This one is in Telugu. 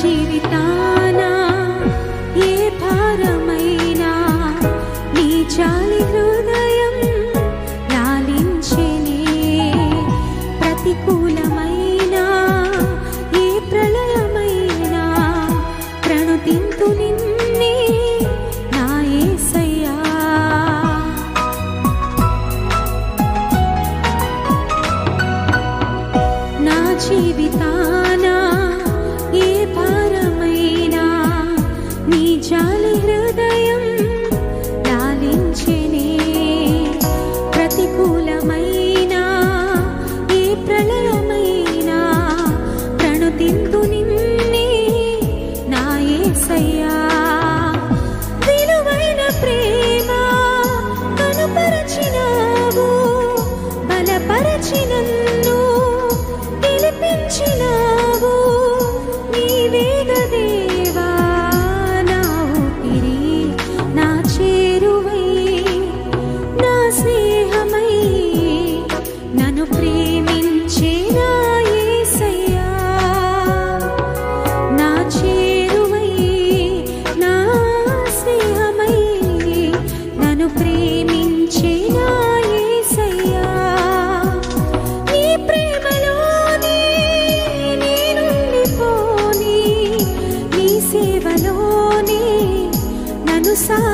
జీవితానా? കളി ഹൃദയ inside.